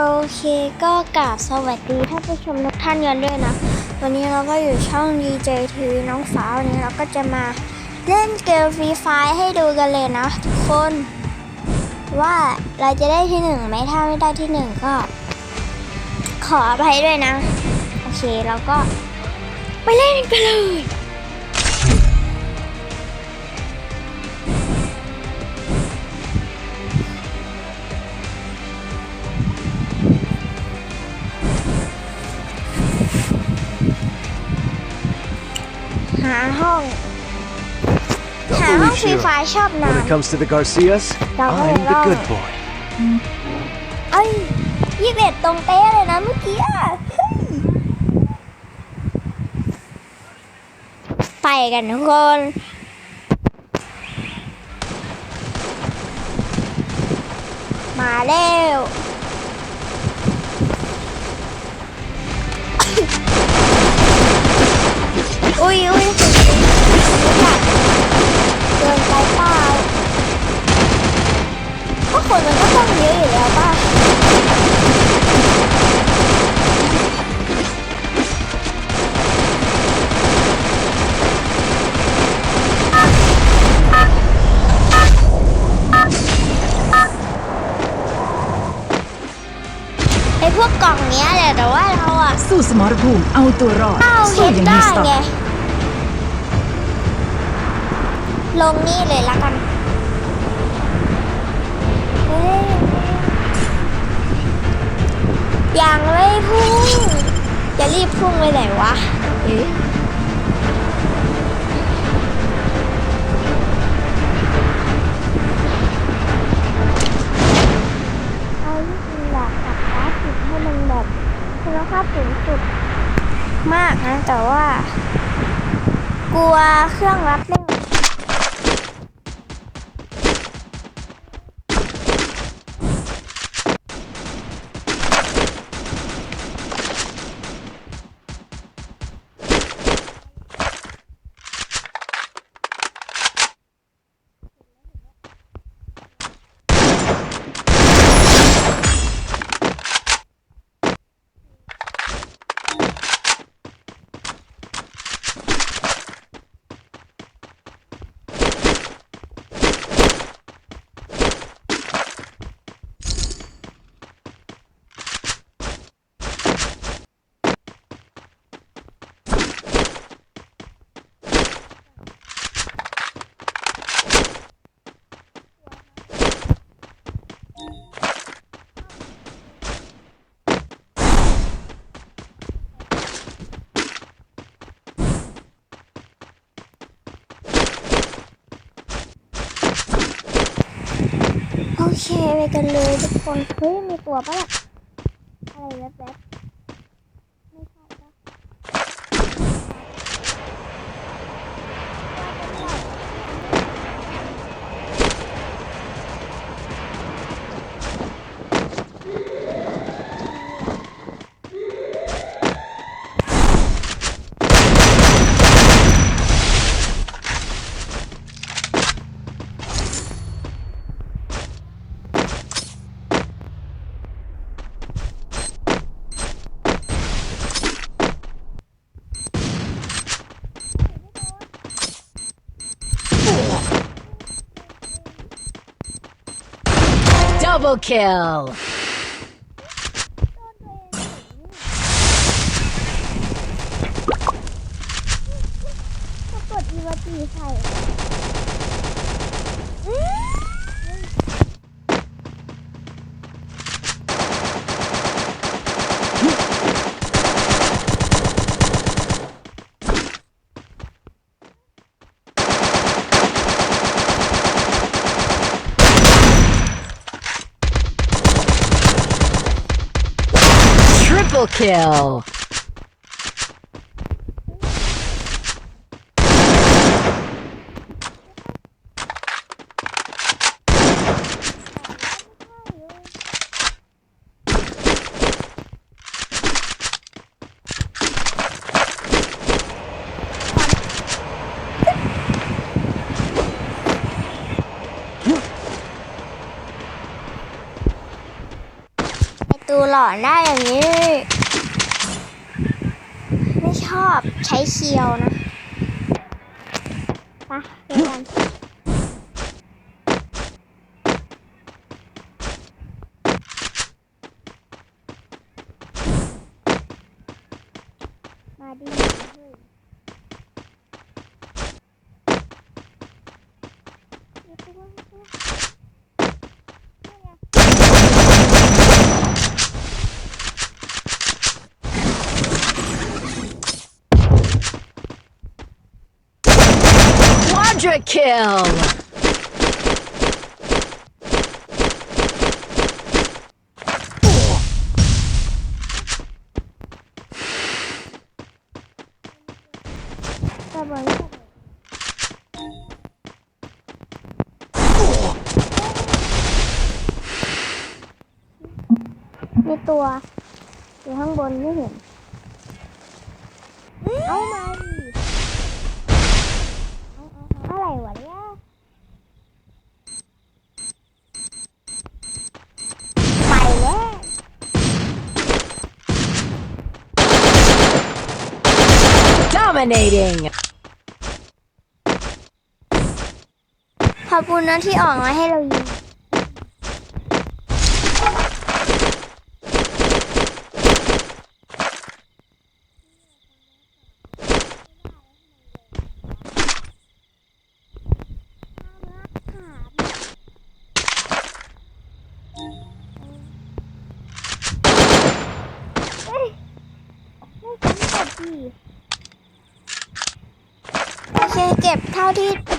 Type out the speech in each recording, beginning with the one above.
โอเคก็กราบสวัสดีท่านผู้ชมทุกท่านกันด้วยนะ วันนี้เราก็อยู่ช่อง DJ TV น้องฟ้าวันนี้เราก็จะมาเล่นเกมฟรีไฟให้ดูกันเลยนะทุกคน ว่าเราจะได้ที่หนึ่งไหมถ้าไม่ได้ที่หนึ่งก็ ขออภัยด้วยนะ โอเคเราก็ไปเล่นกันเลย หาห้องฟรีไฟชอบนา When น it comes to the Garcias, Don't I'm worry, the I'll- good boy. เอ้ยยี่สิบเอ็ดตรงเป๊ะเลยนะเมื่อกี้อะเฮ้ยไปกันทุกคน มาแล้ว ก็คนมันก็ต้องเยอะอยู่แล้วป่ะไอพวกกล่องเนี้ยแหละแต่ว่าเราอะสู้สมรภูมิเอาตัวรอดเอาสู้เห็นอย่างได้สไตไง ลงนี่เลยละกัน รีบพุ่งไปไหนวะเอ๊ะเอาที่จริงอยากปรับกราฟิกให้มันแบบคุณภาพสูงสุดมากนะ แต่ว่า กลัวเครื่องรับเล โอเคไปกันเลยทุกคน เฮ้ย มีตัวปะล่ะอะไรแว ดับเบิลคิล ก็กดอีวาตีใส่ ทริปเปิลคิล ไป ตูหล อนได้อย่างนี้ ไม่ชอบใช้เคียวนะไปเดี๋ยนมาดีเฮ้ยเดี๋ยวตัวเดี๋ยวตัวเนี่ยไง Quadra kill. ระเบิดมีตัวอยู่ข้างบนไม่เห็น เอามาดิเอาเอาเอาอะไรวะเนี่ยไปแล้ว Dominating. ขอบคุณนะที่ออกมาให้เรายิง เฮ้ยไม่สำเร็จดิโอ เจ็บเท่าที่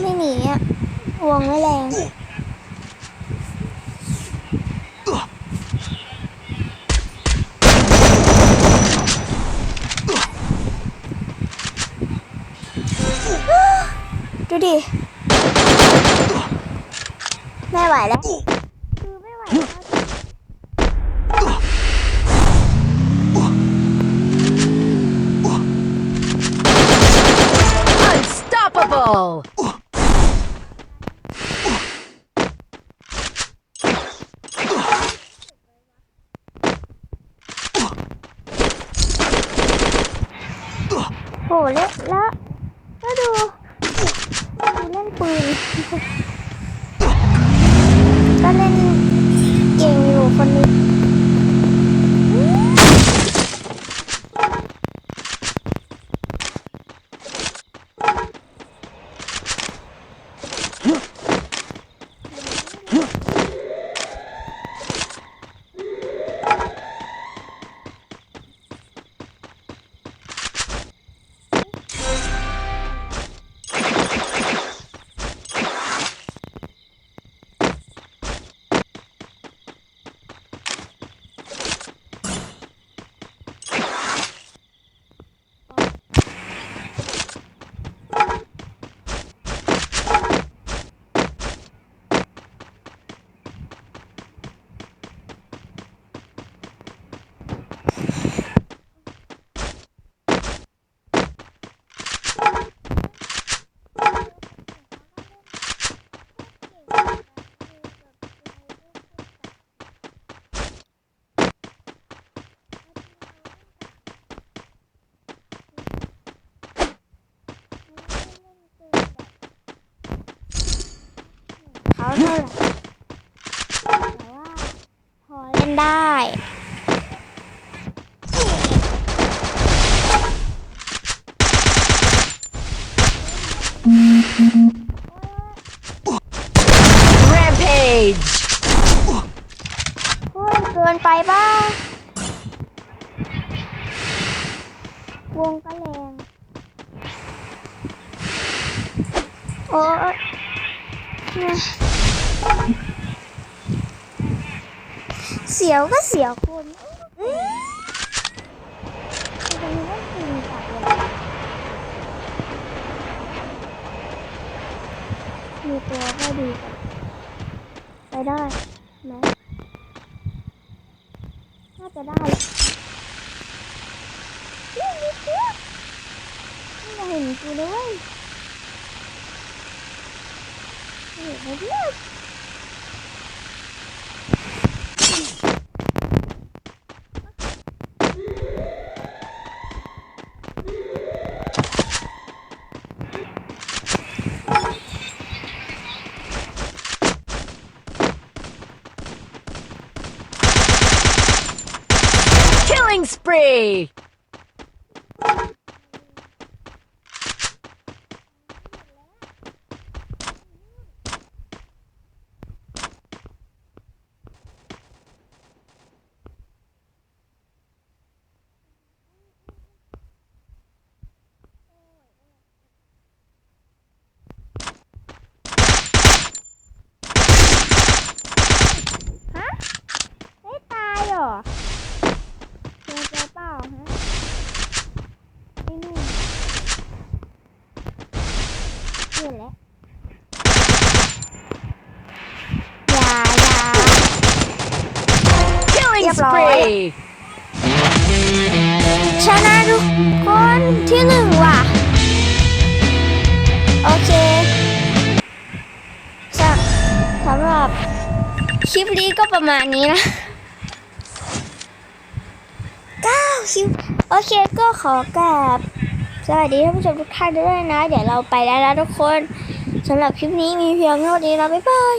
ไม่หนีอะวงไม่แรงดูดิ ไม่ไหวแล้ว คือไม่ไหวแล้ว โหเละแล้วก็ดูดูเล่นปืน ก็เล่นเก่งอยู่คนนี้ เท่าไหร่แต่ว่าพอเล่นได้ Rampage! เฮ้ยเกินไปบ้างวงก็แรงโอ้ย เสียวก็เสียวคนมต้องกินจับเลยมีตัวก็ดีกว่าไปได้ไหมน่าจะได้นี่นิดเดียวไม่เห็นกูเลยเห็นไหมเนี่ย Killing spree! คลิปนี้ก็ประมาณนี้นะเก้าคลิปโอเคก็ขอกราบสวัสดีท่านผู้ชมทุกท่านด้วยนะ เดี๋ยวเราไปแล้วนะทุกคนสำหรับคลิปนี้มีเพียงเท่านี้แล้วบ๊ายบาย